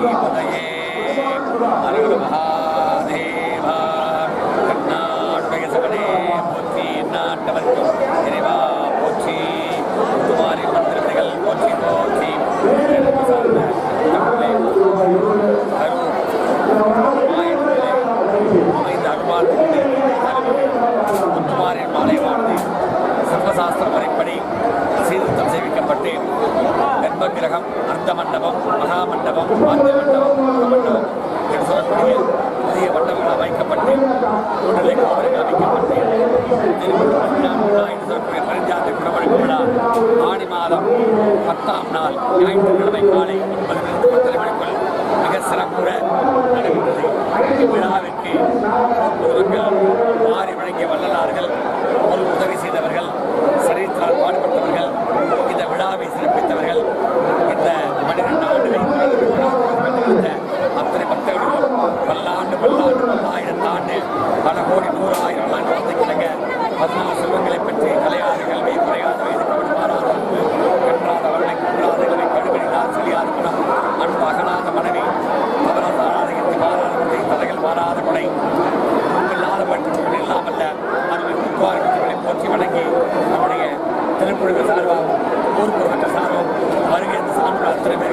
ありがとうございます。மண்டபம் வாத்திய மண்டபம் முக மண்டபம் என்று சொல்லக்கூடிய புதிய மண்டபங்கள் அமைக்கப்பட்டு உடலை கோபுரங்கள் அமைக்கப்பட்டு திருமணம் சொல்லக்கூடிய விழா ஆடி மாதம் பத்தாம் நாள் ஞாயிற்றுக்கிழமை காலை ஒன்பதிலிருந்து பத்தரை மணிக்குள் மிக சிறப்புற நடைபெற்றது விழாவிற்கு பொதுமக்கள் மாறி வழங்கிய வள்ளலார்கள் ஒரு உதவி செய்தவர்கள் கடுமையில்லா செழியாத குணம் அன்பு அகலாத மனைவி தவறாத ஆராதகத்தை மாறாத குறை தலைகள் மாறாத கொடை. இல்லாத மட்டும் இல்லாமல்ல அருமை முத்துவார்களை போற்றி வணங்கி நம்முடைய திருக்குழுவின் சார்பாகவும் ஊர் சார்பாகவும் வருகை சான்று அத்திரமே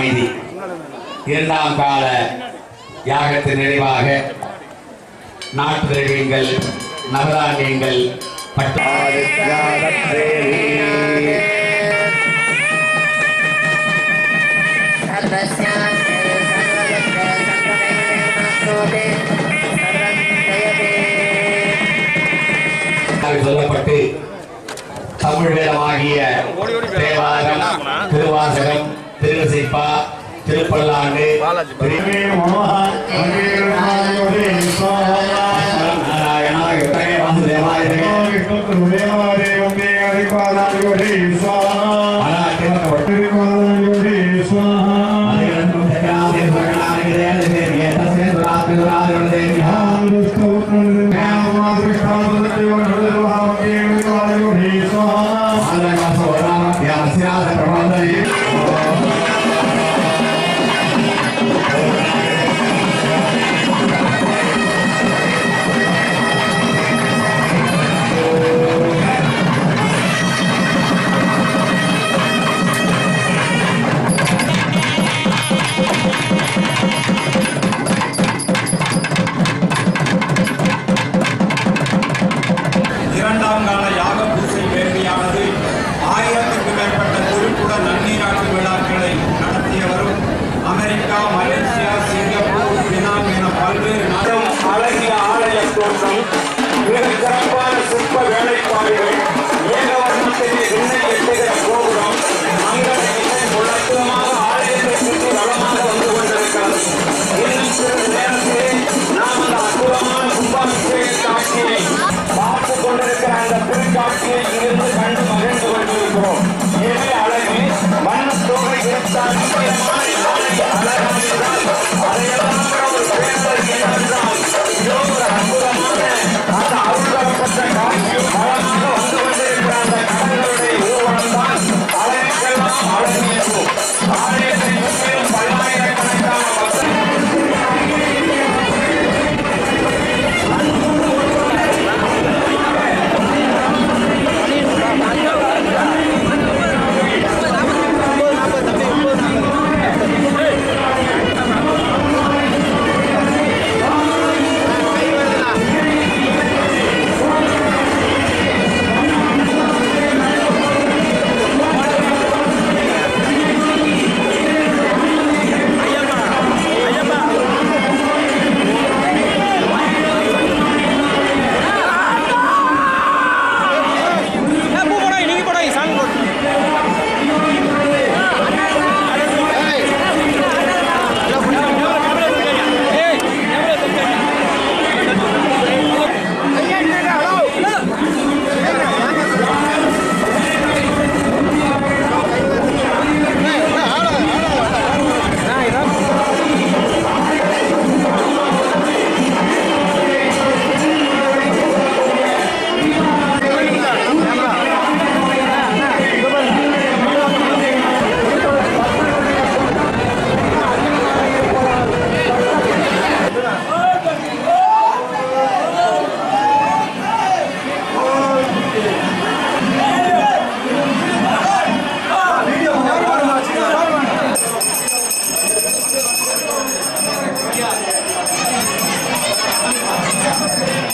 அமைதி. இரண்டாம் கால யாகத்தின் நிறைவாக நாட்டு திரவியங்கள் நவதானியங்கள் பட்டு சொல்லப்பட்டு தமிழ் வேதமாகிய தேவாரம் திருவாசகம் திருவிசைப்பா திருப்பல்லாண்டு நாராயணா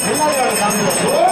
手前から。